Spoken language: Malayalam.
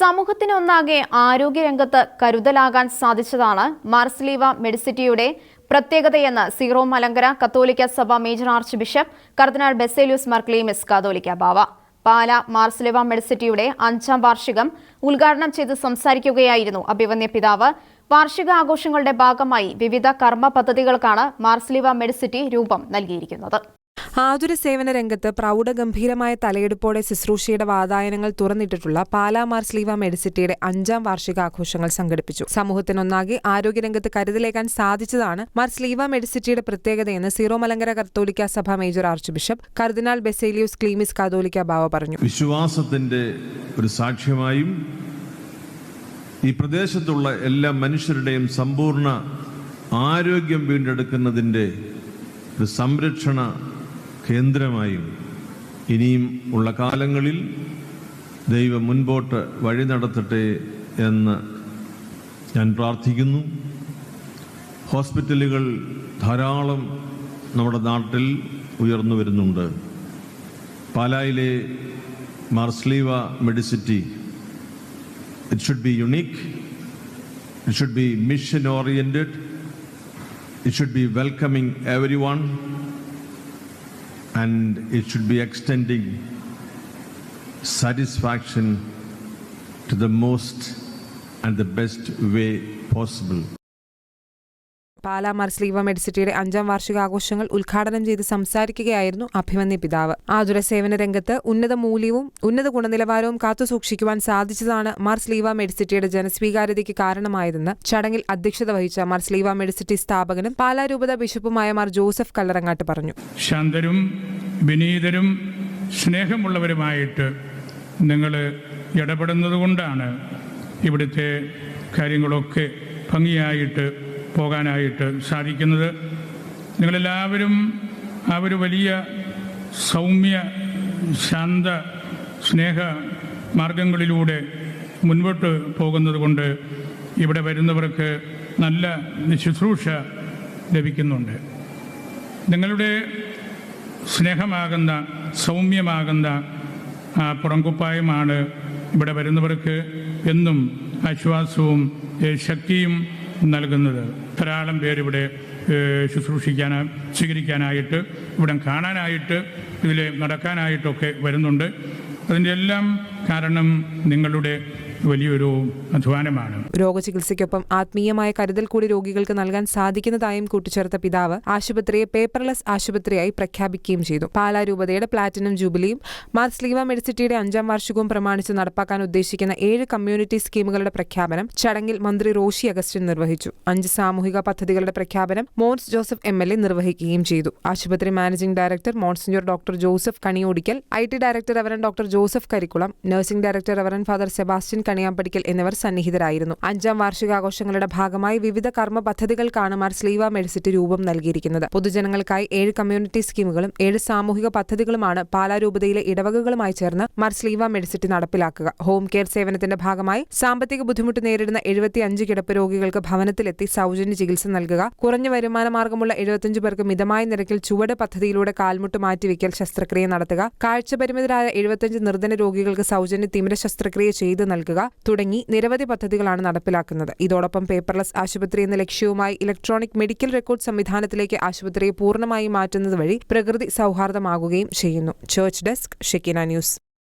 സമൂഹത്തിനൊന്നാകെ ആരോഗ്യരംഗത്ത് കരുതലാകാൻ സാധിച്ചതാണ് മാർസ്ലീവ മെഡിസിറ്റിയുടെ പ്രത്യേകതയെന്ന് സീറോ മലങ്കര കത്തോലിക്ക സഭ മേജർ ആർച്ച് ബിഷപ്പ് കർദിനാൾ ബെസേലിയൂസ് മർക്ലീമിസ് കാതോലിക്ക ബാവ. പാല മാർസ്ലിവ മെഡിസിറ്റിയുടെ അഞ്ചാം വാർഷികം ഉദ്ഘാടനം ചെയ്ത് സംസാരിക്കുകയായിരുന്നു അഭിവന്യ പിതാവ്. വാർഷിക ആഘോഷങ്ങളുടെ ഭാഗമായി വിവിധ കർമ്മ പദ്ധതികൾക്കാണ് മാർസ്ലിവ മെഡിസിറ്റി രൂപം നൽകിയിരിക്കുന്നത്. ആതുര സേവന രംഗത്ത് പ്രൗഢഗംഭീരമായ തലയെടുപ്പോടെ ശുശ്രൂഷയുടെ വാതായനങ്ങൾ തുറന്നിട്ടിട്ടുള്ള പാലാ മാർസ്ലീവ മെഡിസിറ്റിയുടെ അഞ്ചാം വാർഷികാഘോഷങ്ങൾ സംഘടിപ്പിച്ചു. സമൂഹത്തിനൊന്നാകെ ആരോഗ്യരംഗത്ത് കരുതലേക്കാൻ സാധിച്ചതാണ് മാർസ്ലീവ മെഡിസിറ്റിയുടെ പ്രത്യേകതയെന്ന് സീറോ മലങ്കര കത്തോലിക്ക സഭ മേജർ ആർച്ച് ബിഷപ്പ് കർദിനാൾ ബെസേലിയൂസ് ക്ലീമിസ് കാതോലിക്ക ബാവ പറഞ്ഞു. വിശ്വാസത്തിന്റെ ഒരു സാക്ഷ്യമായും ഈ പ്രദേശത്തുള്ള എല്ലാ മനുഷ്യരുടെയും സമ്പൂർണ ആരോഗ്യം വീണ്ടെടുക്കുന്നതിന്റെ ഒരു സംരക്ഷണ കേന്ദ്രമായും ഇനിയും ഉള്ള കാലങ്ങളിൽ ദൈവം മുൻപോട്ട് വഴി നടത്തട്ടെ എന്ന് ഞാൻ പ്രാർത്ഥിക്കുന്നു. ഹോസ്പിറ്റലുകൾ ധാരാളം നമ്മുടെ നാട്ടിൽ ഉയർന്നു വരുന്നുണ്ട്. പാലായിലെ Mar Sleeva Medicity it should be unique it should be mission oriented it should be welcoming every everyone, and it should be extending satisfaction to the most and the best way possible. Pala Mar Mar Sleeva മെഡിസിറ്റിയുടെ അഞ്ചാം വാർഷികാഘോഷങ്ങൾ ഉദ്ഘാടനം ചെയ്ത് സംസാരിക്കുകയായിരുന്നു അഭിമന്യ പിതാവ്. ആതുര സേവന രംഗത്ത് ഉന്നത മൂല്യവും ഉന്നത ഗുണനിലവാരവും കാത്തുസൂക്ഷിക്കുവാൻ സാധിച്ചതാണ് മർസ്ലീവ മെഡിസിറ്റിയുടെ ജനസ്വീകാര്യതയ്ക്ക് കാരണമായതെന്ന് ചടങ്ങിൽ അധ്യക്ഷത വഹിച്ച മർസ്ലീവ മെഡിസിറ്റി സ്ഥാപകനും പാലാരൂപത ബിഷപ്പുമായ മാർ ജോസഫ് കല്ലറങ്ങാട്ട് പറഞ്ഞു. ശാന്തരും വിനീതരും സ്നേഹമുള്ളവരുമായിട്ട് നിങ്ങൾ ഇടപെടുന്നത് കൊണ്ടാണ് ഇവിടുത്തെ കാര്യങ്ങളൊക്കെ ഭംഗിയായിട്ട് പോകാനായിട്ട് സാധിക്കുന്നത്. നിങ്ങളെല്ലാവരും ആ ഒരു വലിയ സൗമ്യ ശാന്ത സ്നേഹ മാർഗങ്ങളിലൂടെ മുൻപോട്ട് പോകുന്നത് കൊണ്ട് ഇവിടെ വരുന്നവർക്ക് നല്ല ശുശ്രൂഷ ലഭിക്കുന്നുണ്ട്. നിങ്ങളുടെ സ്നേഹമാകുന്ന സൗമ്യമാകുന്ന പുറംകുപ്പായമാണ് ഇവിടെ വരുന്നവർക്ക് എന്നും ആശ്വാസവും ശക്തിയും നൽകുന്നത്. ധാരാളം പേരിവിടെ ശുശ്രൂഷിക്കാൻ സ്വീകരിക്കാനായിട്ട് ഇവിടെ കാണാനായിട്ട് ഇതിൽ നടക്കാനായിട്ടൊക്കെ വരുന്നുണ്ട്. അതിന്റെ എല്ലാം കാരണം നിങ്ങളുടെ വലിയൊരു അധ്വാനമാണ്. രോഗചികിത്സയ്ക്കൊപ്പം ആത്മീയമായ കരുതൽ കൂടി രോഗികൾക്ക് നൽകാൻ സാധിക്കുന്നതായും കൂട്ടിച്ചേർത്ത പിതാവ് ആശുപത്രിയെ പേപ്പർലെസ് ആശുപത്രിയായി പ്രഖ്യാപിക്കുകയും ചെയ്തു. പാലാ രൂപതയുടെ പ്ലാറ്റിനം ജൂബിലിയും മാർസ് ലീവ മെഡിസിറ്റിയുടെ അഞ്ചാം വാർഷികവും പ്രമാണിച്ച് നടപ്പാക്കാൻ ഉദ്ദേശിക്കുന്ന ഏഴ് കമ്മ്യൂണിറ്റി സ്കീമുകളുടെ പ്രഖ്യാപനം ചടങ്ങിൽ മന്ത്രി റോഷി അഗസ്റ്റിൻ നിർവഹിച്ചു. അഞ്ച് സാമൂഹിക പദ്ധതികളുടെ പ്രഖ്യാപനം Mons Joseph M L A നിർവഹിക്കുകയും ചെയ്തു. ആശുപത്രി managing director monsignor doctor Joseph Kaniyodickal I T director അവരൻ doctor Joseph Karikkulam nursing director അവരൻ father Sebastian Kaniyampadickal എന്നിവർ സന്നിഹിതരായിരുന്നു. അഞ്ചാം വാർഷികാഘോഷങ്ങളുടെ ഭാഗമായി വിവിധ കർമ്മ പദ്ധതികൾക്കാണ് മാർ സ്ലീവ മെഡിസിറ്റി രൂപം നൽകിയിരിക്കുന്നത്. പൊതുജനങ്ങൾക്കായി ഏഴ് കമ്മ്യൂണിറ്റി സ്കീമുകളും ഏഴ് സാമൂഹിക പദ്ധതികളുമാണ് പാലാരൂപതയിലെ ഇടവകകളുമായി ചേർന്ന് മാർ സ്ലീവ മെഡിസിറ്റി നടപ്പിലാക്കുക. ഹോം കെയർ സേവനത്തിന്റെ ഭാഗമായി സാമ്പത്തിക ബുദ്ധിമുട്ട് നേരിടുന്ന എഴുപത്തി അഞ്ച് കിടപ്പ് രോഗികൾക്ക് ഭവനത്തിലെത്തി സൗജന്യ ചികിത്സ നൽകുക. കുറഞ്ഞ വരുമാന മാർഗമുള്ള എഴുപത്തിയഞ്ച് പേർക്ക് മിതമായ നിരക്കിൽ ചുവട് പദ്ധതിയിലൂടെ കാൽമുട്ട് മാറ്റിവെക്കൽ ശസ്ത്രക്രിയ നടത്തുക. കാഴ്ചപരിമിതരായ എഴുപത്തിയഞ്ച് നിർധന രോഗികൾക്ക് സൗജന്യ തിമിര ശസ്ത്രക്രിയ ചെയ്തു നൽകുക തുടങ്ങി നിരവധി പദ്ധതികളാണ് നടപ്പിലാക്കുന്നത്. ഇതോടൊപ്പം പേപ്പർലെസ് ആശുപത്രി എന്ന ലക്ഷ്യവുമായി ഇലക്ട്രോണിക് മെഡിക്കൽ റെക്കോർഡ് സംവിധാനത്തിലേക്ക് ആശുപത്രിയെ പൂർണമായി മാറ്റുന്നത് വഴി പ്രകൃതി സൗഹാർദ്ദമാകുകയും ചെയ്യുന്നു. Church desk Shekinah news.